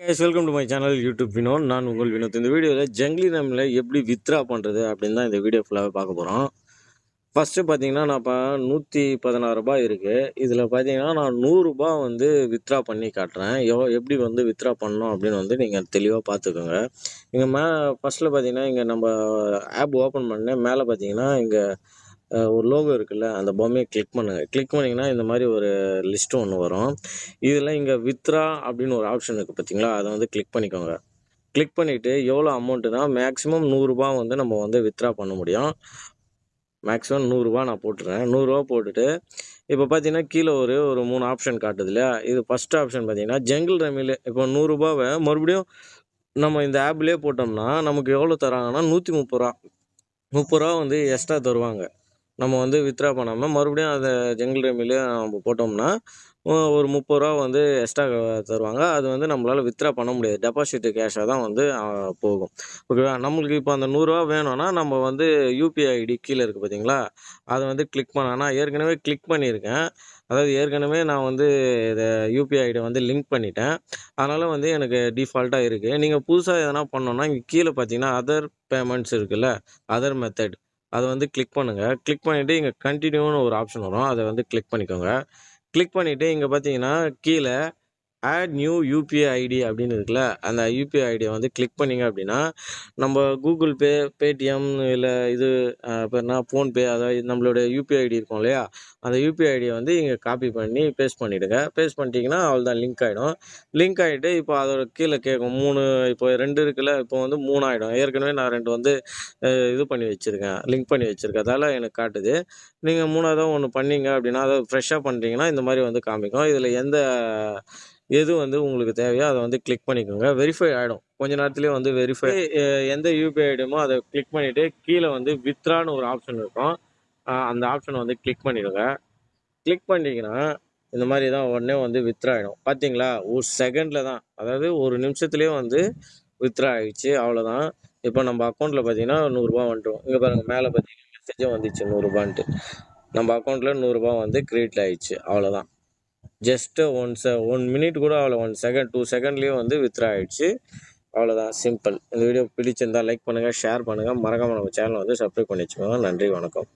Guys welcome to my channel YouTube Vinod நான் உங்கள் வினோத் இந்த வீடியோவில் ஜங்லி ரம்மில் எப்படி வித்ரா பண்ணுறது அப்படின்னு தான் இந்த வீடியோ ஃபுல்லாகவே பார்க்க போகிறோம் ஃபஸ்ட்டு பார்த்தீங்கன்னா நான் இப்போ நூற்றி பதினாறு ரூபாய் இருக்குது இதில் பார்த்தீங்கன்னா நான் நூறுரூபா வந்து வித்ரா பண்ணி காட்டுறேன். எவ்வளோ எப்படி வந்து வித்ரா பண்ணணும் அப்படின்னு வந்து நீங்கள் தெளிவாக பார்த்துக்கோங்க இங்கே மே ஃபஸ்ட்டில் பார்த்தீங்கன்னா இங்கே நம்ம ஆப் ஓப்பன் பண்ணேன் மேலே பார்த்தீங்கன்னா இங்கே ஒரு லோகோ இருக்குல்ல அந்த பொம்மையை கிளிக் பண்ணுங்கள் கிளிக் பண்ணிங்கன்னா இந்த மாதிரி ஒரு லிஸ்ட்டு ஒன்று வரும். இதில் இங்கே வித்ரா அப்படின்னு ஒரு ஆப்ஷன் இருக்குது பார்த்தீங்களா அதை வந்து கிளிக் பண்ணிக்கோங்க. கிளிக் பண்ணிவிட்டு எவ்வளோ அமௌண்ட்டுனா மேக்ஸிமம் நூறுரூபா வந்து நம்ம வந்து வித்ரா பண்ண முடியும். மேக்ஸிமம் நூறுரூவா நான் போட்டுறேன். நூறுரூவா போட்டுட்டு இப்போ பார்த்தீங்கன்னா கீழே ஒரு ஒரு மூணு ஆப்ஷன் காட்டுது இல்லையா? இது ஃபஸ்ட் ஆப்ஷன் பார்த்தீங்கன்னா ஜங்கிள் ரமில் இப்போ நூறுரூபாவை மறுபடியும் நம்ம இந்த ஆப்லேயே போட்டோம்னா நமக்கு எவ்வளோ தராங்கன்னா நூற்றி முப்பது ரூபா. முப்பது ரூபா வந்து எக்ஸ்ட்ரா தருவாங்க. நம்ம வந்து வித்ரா பண்ணாமல் மறுபடியும் அதை ஜங்கிள் ரமிலே நம்ம போட்டோம்னா ஒரு முப்பது ரூபா வந்து எக்ஸ்ட்ரா தருவாங்க. அது வந்து நம்மளால் வித்ரா பண்ண முடியாது. டெபாசிட்டு கேஷாக தான் வந்து போகும். ஓகேவா நம்மளுக்கு இப்போ அந்த நூறுரூவா வேணும்னா நம்ம வந்து யூபிஐ ஐடி கீழே இருக்குது பார்த்தீங்களா அதை வந்து கிளிக் பண்ண நான் ஏற்கனவே கிளிக் பண்ணியிருக்கேன். அதாவது ஏற்கனவே நான் வந்து இதை யூபிஐ ஐடி வந்து லிங்க் பண்ணிட்டேன். அதனால் வந்து எனக்கு டிஃபால்ட்டாக இருக்குது நீங்கள் புதுசாக எதனா பண்ணோன்னா இங்கே கீழே பார்த்தீங்கன்னா அதர் பேமெண்ட்ஸ் இருக்குல்ல? அதர் மெத்தட் அதை வந்து கிளிக் பண்ணுங்கள் கிளிக் பண்ணிவிட்டு இங்கே கண்டினியூன்னு ஒரு ஆப்ஷன் வரும். அதை வந்து கிளிக் பண்ணிக்கோங்க. கிளிக் பண்ணிவிட்டு இங்கே பார்த்தீங்கன்னா கீழே ஆட் நியூ யூபிஐ ஐடி அப்படின்னு இருக்குல்ல அந்த யூபிஐ ஐடியை வந்து கிளிக் பண்ணிங்க அப்படின்னா நம்ம கூகுள் பே பேடிஎம் இல்லை இது இப்போ என்ன ஃபோன்பே அதாவது நம்மளோட யூபிஐ ஐடி இருக்கும் இல்லையா அந்த யூபிஐ ஐடியை வந்து இங்கே காப்பி பண்ணி பேஸ்ட் பண்ணிவிடுங்க பேஸ்ட் பண்ணிட்டீங்கன்னா அவ்வளோதான் லிங்க் ஆகிடும் லிங்க் ஆகிட்டு இப்போ அதோட கீழே கேட்கும் மூணு இப்போ ரெண்டு இருக்குல்ல இப்போ வந்து மூணு ஆகிடும் ஏற்கனவே நான் ரெண்டு வந்து இது பண்ணி வச்சுருக்கேன். லிங்க் பண்ணி வச்சுருக்கதால எனக்கு காட்டுது. நீங்கள் மூணாவதாக ஒன்று பண்ணீங்க அப்படின்னா அதை ஃப்ரெஷ்ஷாக பண்ணுறீங்கன்னா இந்த மாதிரி வந்து காமிக்கும். இதில் எந்த எது வந்து உங்களுக்கு தேவையோ அதை வந்து கிளிக் பண்ணிக்கோங்க. வெரிஃபை ஆகிடும் கொஞ்ச நேரத்துலேயே வந்து வெரிஃபை எந்த யூபிஐ ஐடியுமோ அதை கிளிக் பண்ணிவிட்டு கீழே வந்து வித்ரான்னு ஒரு ஆப்ஷன் இருக்கும். அந்த ஆப்ஷனை வந்து கிளிக் பண்ணிவிடுங்க கிளிக் பண்ணிட்டீங்கன்னா இந்த மாதிரி தான் உடனே வந்து வித்ரா ஆகிடும் பார்த்தீங்களா ஒரு செகண்டில் தான். அதாவது ஒரு நிமிஷத்துலேயே வந்து வித்ரா ஆகிடுச்சு அவ்வளோதான் இப்போ நம்ம அக்கௌண்ட்டில் பார்த்தீங்கன்னா நூறுரூபா வந்துட்டோம் இங்கே பாருங்கள் மேலே பார்த்தீங்கன்னா மெசேஜே வந்துச்சு நூறுரூபான்ட்டு நம்ம அக்கௌண்ட்டில் நூறுரூபா வந்து கிரெடிட் ஆகிடுச்சு அவ்வளோதான் ஜஸ்ட்டு ஒன் செ ஒன் மினிட் கூட அவ்வளோ ஒன் செகண்ட் டூ செகண்ட்லேயே வந்து வித்ரா ஆயிடுச்சு. அவ்வளோதான் சிம்பிள் இந்த வீடியோ பிடிச்சிருந்தா லைக் பண்ணுங்கள் ஷேர் பண்ணுங்கள் மறக்காமல் நம்ம சேனலை வந்து சப்ஸ்கிரைப் பண்ணி வச்சுக்கோங்க. நன்றி வணக்கம்.